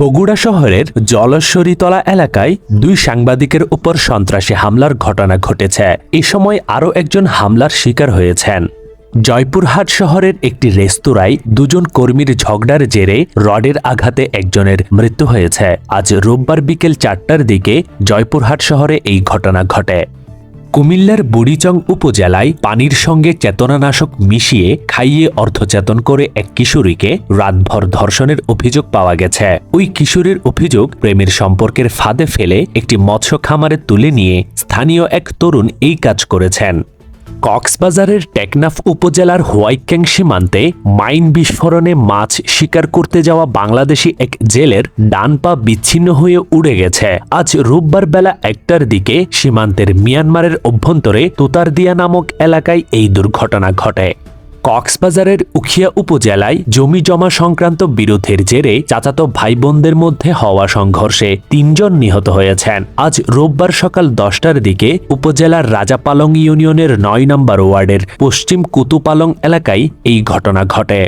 বগুড়া শহরের জলশ্বরীতলা এলাকায় দুই সাংবাদিকের উপর সন্ত্রাসী হামলার ঘটনা ঘটেছে। এ সময় আরও একজন হামলার শিকার হয়েছেন। জয়পুরহাট শহরের একটি রেস্তোরাঁয় দুজন কর্মীর ঝগড়ার জেরে রডের আঘাতে একজনের মৃত্যু হয়েছে। আজ রোববার বিকেল চারটার দিকে জয়পুরহাট শহরে এই ঘটনা ঘটে। কুমিল্লার বুড়িচং উপজেলায় পানির সঙ্গে চেতনানাশক মিশিয়ে খাইয়ে অর্ধচেতন করে এক কিশোরীকে রাতভর ধর্ষণের অভিযোগ পাওয়া গেছে। ওই কিশোরীর অভিযোগ প্রেমের সম্পর্কের ফাঁদে ফেলে একটি মৎস্য খামারে তুলে নিয়ে স্থানীয় এক তরুণ এই কাজ করেছেন। কক্সবাজারের টেকনাফ উপজেলার হোয়াইক্যাং সীমান্তে মাইন বিস্ফোরণে মাছ শিকার করতে যাওয়া বাংলাদেশি এক জেলের ডান পা বিচ্ছিন্ন হয়ে উড়ে গেছে। আজ রোববার বেলা একটার দিকে সীমান্তের মিয়ানমারের অভ্যন্তরে তোতারদিয়া নামক এলাকায় এই দুর্ঘটনা ঘটে। কক্সবাজারের উখিয়া উপজেলায় জমি জমা সংক্রান্ত বিরোধের জেরে চাচাতো ভাই বোনদের মধ্যে হওয়া সংঘর্ষে তিনজন নিহত হয়েছেন। আজ রোববার সকাল দশটার দিকে উপজেলার রাজাপালং ইউনিয়নের নয় নম্বর ওয়ার্ডের পশ্চিম কুতুপালং এলাকায় এই ঘটনা ঘটে।